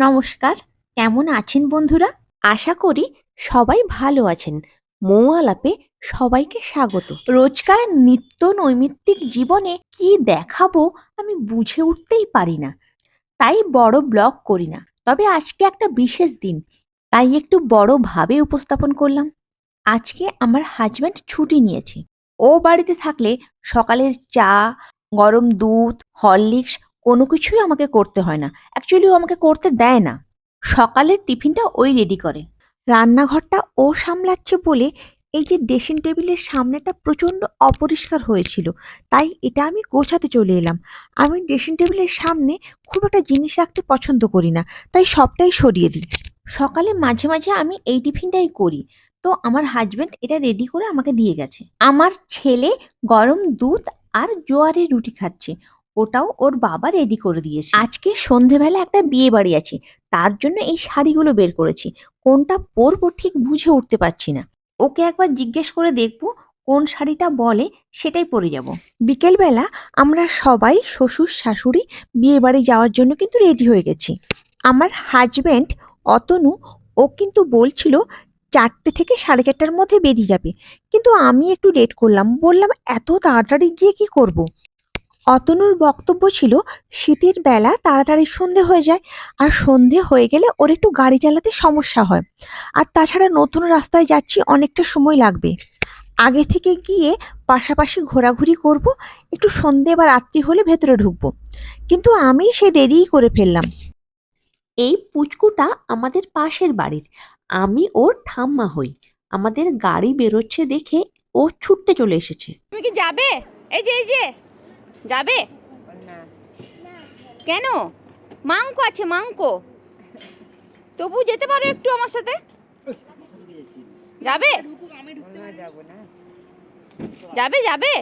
নমস্কার, কেমন আছেন বন্ধুরা? আশা করি সবাই ভালো আছেন। মৌ আলাপে সবাইকে স্বাগত। রোজকার নিত্য নৈমিত্তিক জীবনে কি দেখাবো আমি বুঝে উঠতেই পারি না। তাই বড় ব্লগ করি না। তবে আজকে একটা বিশেষ দিন, তাই একটু বড় ভাবে উপস্থাপন করলাম। আজকে আমার হাজব্যান্ড ছুটি নিয়েছে। ও বাড়িতে থাকলে সকালের চা, গরম দুধ, হরলিক্স কোনো কিছুই আমাকে করতে হয় না। অ্যাকচুয়ালি ও আমাকে করতে দেয় না। সকালের টিফিনটা ওই রেডি করে। রান্নাঘরটা ও সামলাচ্ছে বলে এই যে ড্রেসিং টেবিলের সামনেটা প্রচণ্ড অপরিষ্কার হয়েছিল। তাই এটা আমি গোছাতে চলে এলাম। আমি ড্রেসিং টেবিলের সামনে খুব একটা জিনিস রাখতে পছন্দ করি না। তাই সবটাই সরিয়ে দিই। সকালে মাঝে মাঝে আমি এই টিফিনটাই করি। তো আমার হাজব্যান্ড এটা রেডি করে আমাকে দিয়ে গেছে। আমার ছেলে গরম দুধ আর জোয়ারের রুটি খাচ্ছে। ওটাও ওর বাবা রেডি করে দিয়েছে। আজকে সন্ধেবেলা একটা বিয়ে বাড়ি আছে তার জন্য এই শাড়িগুলো বের করেছি। কোনটা পরবো ঠিক বুঝে উঠতে পারছি না। ওকে একবার জিজ্ঞেস করে দেখব কোন শাড়িটা বলে সেটাই পরে যাব। বিকেলবেলা আমরা সবাই শ্বশুর শাশুড়ি বিয়ে বাড়ি যাওয়ার জন্য কিন্তু রেডি হয়ে গেছি। আমার হাজব্যান্ড অতনু ও কিন্তু বলছিল চারটে থেকে সাড়ে চারটার মধ্যে বেরিয়ে যাবে। কিন্তু আমি একটু লেট করলাম বললাম এত তাড়াতাড়ি গিয়ে কি করব। অতনুর বক্তব্য ছিল, শীতের বেলা তাড়াতাড়ি সন্ধে হয়ে যায়, আর সন্ধে হয়ে গেলে ওর একটু গাড়ি চালাতে সমস্যা হয়। আর তাছাড়া নতুন রাস্তায় যাচ্ছি অনেকটা সময় লাগবে। আগে থেকে গিয়ে পাশাপাশি ঘোরাঘুরি করব, একটু সন্ধে বা রাত্রি হলে ভেতরে ঢুকবো। কিন্তু আমি সে দেরিই করে ফেললাম। এই পুচকুটা আমাদের পাশের বাড়ির। আমি ওর ঠাম্মা হই। আমাদের গাড়ি বেরোচ্ছে দেখে ও ছুটতে চলে এসেছে। তুমি কি যাবে? এই যে এই যে। যাবে? কেন? মাংক আছে মাংক। তবু যেতে পারো একটু আমার সাথে। যাবে? যাবে যাবে?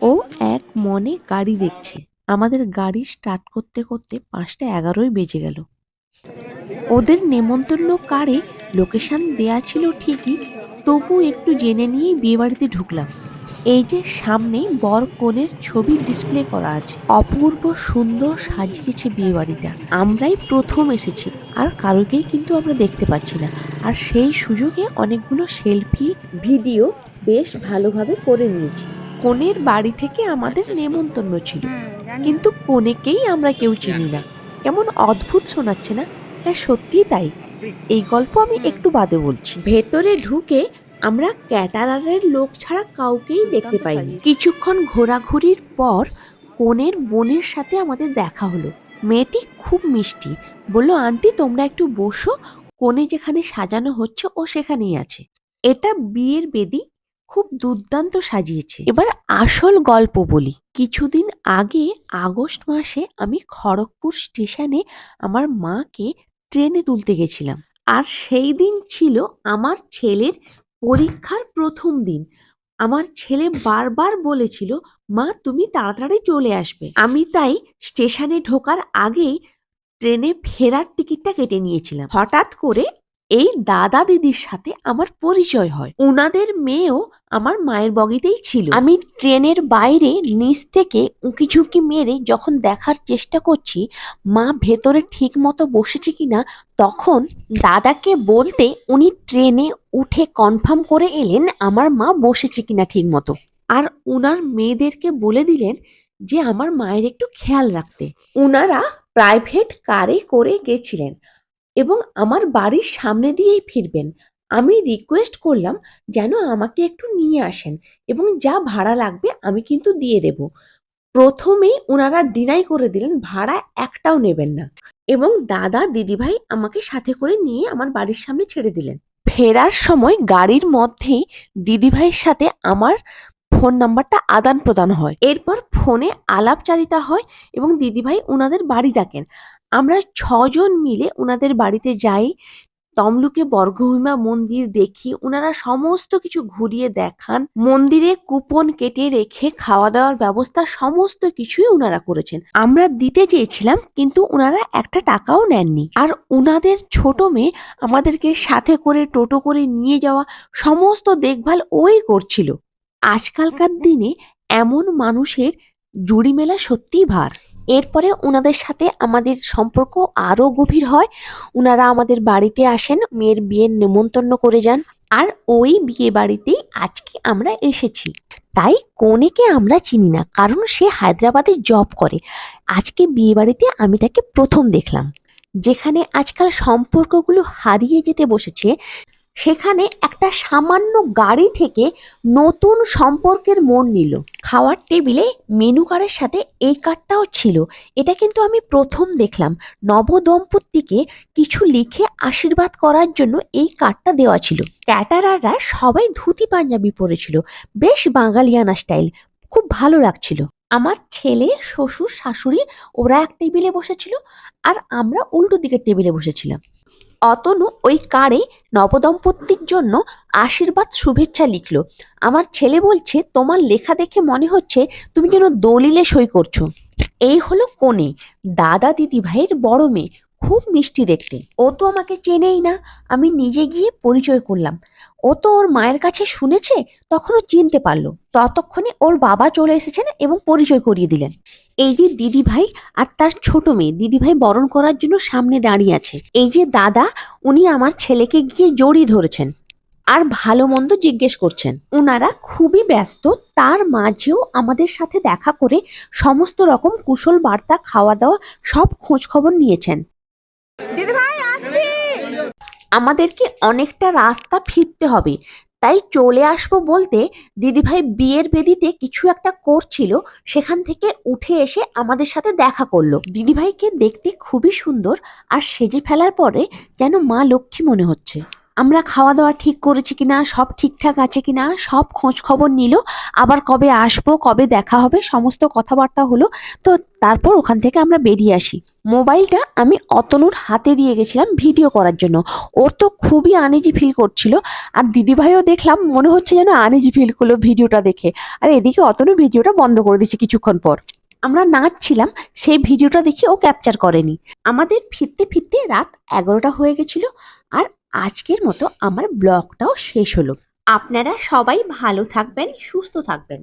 ও এক মনে গাড়ি দেখছে। আমাদের গাড়ি স্টার্ট করতে করতে পাঁচটা এগারোই বেজে গেল। ওদের নেমন্তন্ন কারে লোকেশন দেয়া ছিল ঠিকই তবু একটু জেনে নিয়েই বিয়ে বাড়িতে ঢুকলাম। এই যে সামনে বর কনের ছবি ডিসপ্লে করা আছে। অপূর্ব সুন্দর সাজিয়েছে বিয়ে বাড়িটা আমরাই প্রথম এসেছি আর কারোকেই কিন্তু আমরা দেখতে পাচ্ছি না। আর সেই সুযোগে অনেকগুলো সেলফি ভিডিও বেশ ভালোভাবে করে নিয়েছি। কনের বাড়ি থেকে আমাদের নেমন্তন্ন ছিল। কিন্তু কনেকেই আমরা কেউ চিনি না। কেমন অদ্ভুত শোনাচ্ছে না? হ্যাঁ সত্যিই তাই। এই গল্প আমি একটু বাদে বলছি। ভেতরে ঢুকে আমরা ক্যাটারারের লোক ছাড়া কাউকেই দেখতে পাইনি। কিছুক্ষণ ঘোরাঘুরির পর কনের বোনের সাথে আমাদের দেখা হলো। মেয়েটি খুব মিষ্টি। বলল আন্টি তোমরা একটু বসো। কোণে যেখানে সাজানো হচ্ছে ও সেখানেই আছে। এটা বিয়ের বেদি। খুব দুর্দান্ত সাজিয়েছে। এবার আসল গল্প বলি। কিছুদিন আগে আগস্ট মাসে আমি খড়গপুর স্টেশনে আমার মাকে ট্রেনে তুলতে গেছিলাম। আর সেই দিন ছিল আমার ছেলের পরীক্ষার প্রথম দিন। আমার ছেলে বারবার বলেছিল, মা, তুমি তাড়াতাড়ি চলে আসবে। আমি তাই স্টেশনে ঢোকার আগেই ট্রেনে ফেরার টিকিটটা কেটে নিয়েছিলাম। হঠাৎ করে এই দাদা দিদির সাথে আমার পরিচয় হয়। ওনাদের মেয়েও আমার মায়ের বগিতেই ছিল। আমি ট্রেনের বাইরে নিচ থেকে উঁকি ঝুঁকি মেরে যখন দেখার চেষ্টা করছি, মা ভেতরে ঠিক মতো বসেছে কিনা, তখন দাদাকে বলতে উনি ট্রেনে উঠে কনফার্ম করে এলেন আমার মা বসেছে কিনা ঠিক মতো আর উনার মেয়েদেরকে বলে দিলেন যে আমার মায়ের একটু খেয়াল রাখতে। উনারা প্রাইভেট কারে করে গেছিলেন। এবং আমার বাড়ির সামনে দিয়েই ফিরবেন। আমি রিকোয়েস্ট করলাম যেন আমাকে একটু নিয়ে আসেন এবং যা ভাড়া লাগবে আমি কিন্তু দিয়ে দেব। প্রথমেই ওনারা ডিনাই করে দিলেন, ভাড়া একটাও নেবেন না। এবং দাদা, দিদিভাই আমাকে সাথে করে নিয়ে আমার বাড়ির সামনে ছেড়ে দিলেন। ফেরার সময় গাড়ির মধ্যেই দিদিভাইয়ের সাথে আমার ফোন নাম্বারটা আদান প্রদান হয়। এরপর ফোনে আলাপচারিতা হয় এবং দিদিভাই ওনাদের বাড়ি ডাকেন। আমরা ছজন মিলে ওনাদের বাড়িতে যাই, তমলুকে বর্গভীমা মন্দির দেখি ওনারা সমস্ত কিছু ঘুরিয়ে দেখান, মন্দিরে কুপন কেটে রেখে খাওয়া দাওয়ার ব্যবস্থা সমস্ত কিছুই ওনারা করেছেন। আমরা দিতে চেয়েছিলাম, কিন্তু ওনারা একটা টাকাও নেননি। আর ওনাদের ছোট মেয়ে আমাদেরকে সাথে করে, টোটো করে নিয়ে যাওয়া সমস্ত দেখভাল ওই করছিল। আজকালকার দিনে এমন মানুষের জুড়ি মেলা সত্যিই ভার। এরপরে ওনাদের সাথে আমাদের সম্পর্ক আরও গভীর হয়। ওনারা আমাদের বাড়িতে আসেন, মেয়ের বিয়ের নেমন্তন্ন করে যান। আর ওই বিয়ে বাড়িতেই আজকে আমরা এসেছি। তাই কনেকে আমরা চিনি না, কারণ সে হায়দ্রাবাদে জব করে। আজকে বিয়ে বাড়িতে আমি তাকে প্রথম দেখলাম। যেখানে আজকাল সম্পর্কগুলো হারিয়ে যেতে বসেছে সেখানে একটা সামান্য গাড়ি থেকে নতুন সম্পর্কের মন নিল। খাওয়ার টেবিলে মেনু কার্ডের সাথে এই কার্ডটাও ছিল। এটা কিন্তু আমি প্রথম দেখলাম। নবদম্পতিকে কিছু লিখে আশীর্বাদ করার জন্য এই কার্ডটা দেওয়া ছিল। ক্যাটারাররা সবাই ধুতি পাঞ্জাবি পরেছিল। বেশ বাঙালিয়ানা স্টাইল। খুব ভালো লাগছিল। আমার ছেলে, শ্বশুর, শাশুড়ি ওরা এক টেবিলে বসেছিল আর আমরা উল্টো দিকের টেবিলে বসেছিলাম। অতনু ওই কারে নবদম্পতির জন্য আশীর্বাদ, শুভেচ্ছা লিখলো। আমার ছেলে বলছে, তোমার লেখা দেখে মনে হচ্ছে তুমি যেন দলিলে সই করছ। এই হলো কনে দাদা দিদি ভাইয়ের বড় মেয়ে। খুব মিষ্টি দেখতে। ও তো আমাকে চেনেই না, আমি নিজে গিয়ে পরিচয় করলাম। ও তো ওর মায়ের কাছে শুনেছে তখনও চিনতে পারল। ততক্ষণে ওর বাবা চলে এসেছেন এবং পরিচয় করিয়ে দিলেন। এই যে দিদি ভাই আর তার ছোট মেয়ে দিদি ভাই বরণ করার জন্য সামনে দাঁড়িয়ে আছে। এই যে দাদা, উনি আমার ছেলেকে গিয়ে জড়িয়ে ধরেছেন আর ভালো মন্দ জিজ্ঞেস করছেন। ওনারা খুবই ব্যস্ত, তার মাঝেও আমাদের সাথে দেখা করে সমস্ত রকম কুশল বার্তা, খাওয়া দাওয়া, সব খোঁজখবর নিয়েছেন। আমাদেরকে অনেকটা রাস্তা ফিরতে হবে। তাই চলে আসব বলতে দিদিভাই বিয়ের বেদিতে কিছু একটা করছিল, সেখান থেকে উঠে এসে আমাদের সাথে দেখা করল। দিদিভাইকে দেখতে খুবই সুন্দর আর সেজে ফেলার পরে যেন মা লক্ষ্মী মনে হচ্ছে। আমরা খাওয়া দাওয়া ঠিক করেছি কিনা, সব ঠিকঠাক আছে কিনা, সব খোঁজ খবর নিল, আবার কবে আসব, কবে দেখা হবে, সমস্ত কথাবার্তা হলো। তো তারপর ওখান থেকে আমরা বেরিয়ে আসি। মোবাইলটা আমি অতনুর হাতে দিয়ে গেছিলাম ভিডিও করার জন্য। ওর তো খুবই আনেজি ফিল করছিল। আর দিদিভাইও দেখলাম, মনে হচ্ছে যেন আনেজি ফিল করল ভিডিওটা দেখে। আর এদিকে অতনু ভিডিওটা বন্ধ করে দিচ্ছে কিছুক্ষণ পর। আমরা নাচছিলাম, সেই ভিডিওটা দেখে ও ক্যাপচার করেনি। আমাদের ফিরতে ফিরতে রাত এগারোটা হয়ে গেছিল। আর আজকের মতো আমার ব্লগটাও শেষ হলো। আপনারা সবাই ভালো থাকবেন সুস্থ থাকবেন।